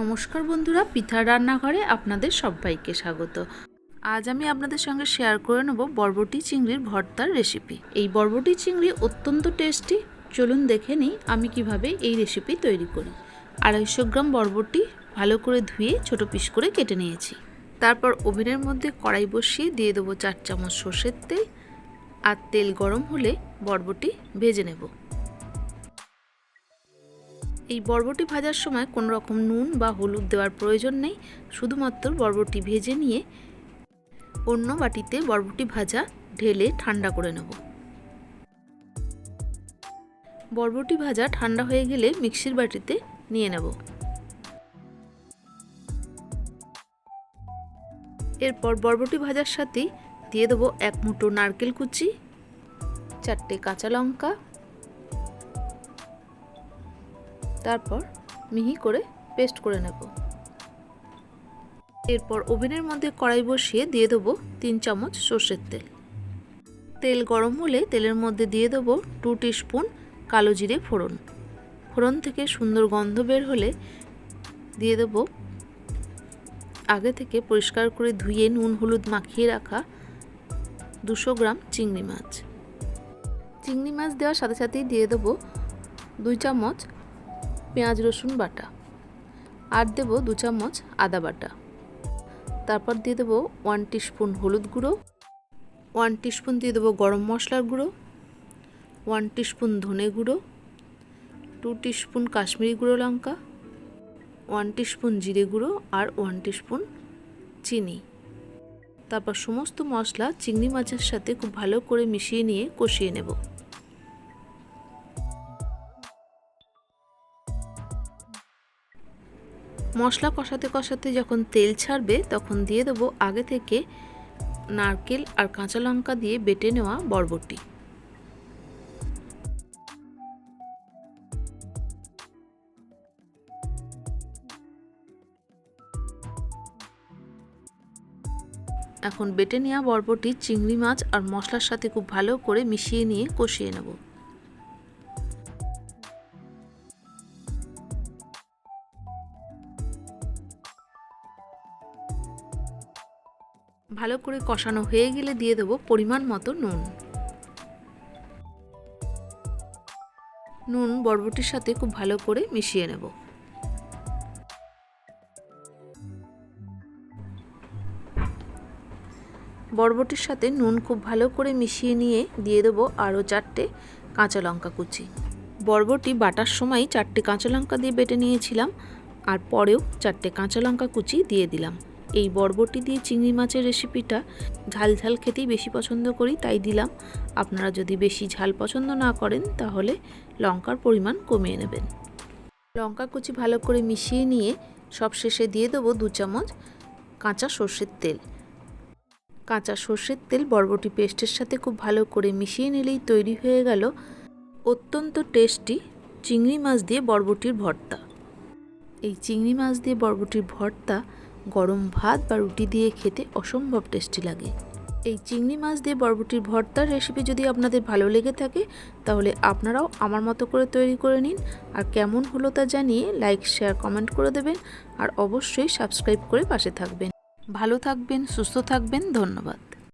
নমস্কার বন্ধুরা, পিঠার রান্নাঘরে আপনাদের সবাইকে স্বাগত। আজ আমি আপনাদের সঙ্গে শেয়ার করে নেব বরবটি চিংড়ির ভর্তার রেসিপি এই বরবটি চিংড়ি অত্যন্ত টেস্টি চলুন দেখে নিই আমি কীভাবে এই রেসিপি তৈরি করি। আড়াইশো গ্রাম বরবটি ভালো করে ধুয়ে ছোট পিস করে কেটে নিয়েছি। তারপর ওভেনের মধ্যে কড়াই বসিয়ে দিয়ে দেবো চার চামচ সর্ষের তেল। আর তেল গরম হলে বরবটি ভেজে নেব। এই বরবটি ভাজার সময় কোনো রকম নুন বা হলুদ দেওয়ার প্রয়োজন নেই। শুধুমাত্র বরবটি ভেজে নিয়ে অন্য বাটিতে বরবটি ভাজা ঢেলে ঠান্ডা করে নেব। বরবটি ভাজা ঠান্ডা হয়ে গেলে মিক্সির বাটিতে নিয়ে নেব। এরপর বরবটি ভাজার সাথেই দিয়ে দেবো এক মুঠো নারকেল কুচি, চারটে কাঁচা লঙ্কা তারপর মিহি করে পেস্ট করে নেব। এরপর ওভেনের মধ্যে কড়াই বসিয়ে দিয়ে দেবো তিন চামচ সর্ষের তেল। তেল গরম হলে তেলের মধ্যে দিয়ে দেবো টু স্পুন কালো জিরে ফোড়ন। ফোড়ন থেকে সুন্দর গন্ধ বের হলে দিয়ে দেবো আগে থেকে পরিষ্কার করে ধুয়ে নুন, হলুদ মাখিয়ে রাখা দুশো গ্রাম চিংড়ি মাছ। চিংড়ি মাছ দেওয়ার সাথে সাথেই দিয়ে দেবো দুই চামচ পেঁয়াজ, রসুন বাটা। আর দেবো দু চামচ আদা বাটা। তারপর দিয়ে দেবো ওয়ান স্পুন হলুদ গুঁড়ো ওয়ান স্পুন দিয়ে দেবো গরম মশলার গুঁড়ো ওয়ান স্পুন ধনে গুঁড়ো টু স্পুন কাশ্মীরি গুঁড়ো লঙ্কা ওয়ান স্পুন জিরে গুঁড়ো আর ওয়ান স্পুন চিনি। তারপর সমস্ত মশলা চিংড়ি মাছের সাথে খুব ভালো করে মিশিয়ে নিয়ে কষিয়ে নেব। মশলা কষাতে কষাতে যখন তেল ছাড়বে, তখন দিয়ে দেবো আগে থেকে নারকেল আর কাঁচা লঙ্কা দিয়ে বেটে নেওয়া বরবটি। এখন বেটে নেওয়া বরবটি, চিংড়ি মাছ আর মশলার সাথে খুব ভালো করে মিশিয়ে নিয়ে কষিয়ে নেব। ভালো করে কষানো হয়ে গেলে দিয়ে দেবো পরিমাণ মতো নুন। নুন বরবটির সাথে খুব ভালো করে মিশিয়ে নেব। বরবটির সাথে নুন খুব ভালো করে মিশিয়ে নিয়ে দিয়ে দেবো আরও চারটে কাঁচা লঙ্কা কুচি। বরবটি বাটার সময় চারটে কাঁচা লঙ্কা দিয়ে বেটে নিয়েছিলাম, আর পরেও চারটে কাঁচা লঙ্কা কুচি দিয়ে দিলাম। এই বরবটি দিয়ে চিংড়ি মাছের রেসিপিটা ঝাল ঝাল খেতেই বেশি পছন্দ করি, তাই দিলাম। আপনারা যদি বেশি ঝাল পছন্দ না করেন, তাহলে লঙ্কার পরিমাণ কমিয়ে নেবেন। লঙ্কা কুচি ভালো করে মিশিয়ে নিয়ে সব শেষে দিয়ে দেবো দু চামচ কাঁচা সর্ষের তেল। কাঁচা সর্ষের তেল বরবটি পেস্টের সাথে খুব ভালো করে মিশিয়ে নিলেই তৈরি হয়ে গেল অত্যন্ত টেস্টি চিংড়ি মাছ দিয়ে বরবটির ভর্তা। এই চিংড়ি মাছ দিয়ে বরবটির ভর্তা গরম ভাত বা রুটি দিয়ে খেতে অসম্ভব টেস্টি লাগে। এই চিংড়ি মাছ দিয়ে বরবটির ভর্তার রেসিপি যদি আপনাদের ভালো লেগে থাকে, তাহলে আপনারাও আমার মতো করে তৈরি করে নিন। আর কেমন হলো তা জানিয়ে লাইক শেয়ার কমেন্ট করে দেবেন। আর অবশ্যই সাবস্ক্রাইব করে পাশে থাকবেন। ভালো থাকবেন, সুস্থ থাকবেন, ধন্যবাদ।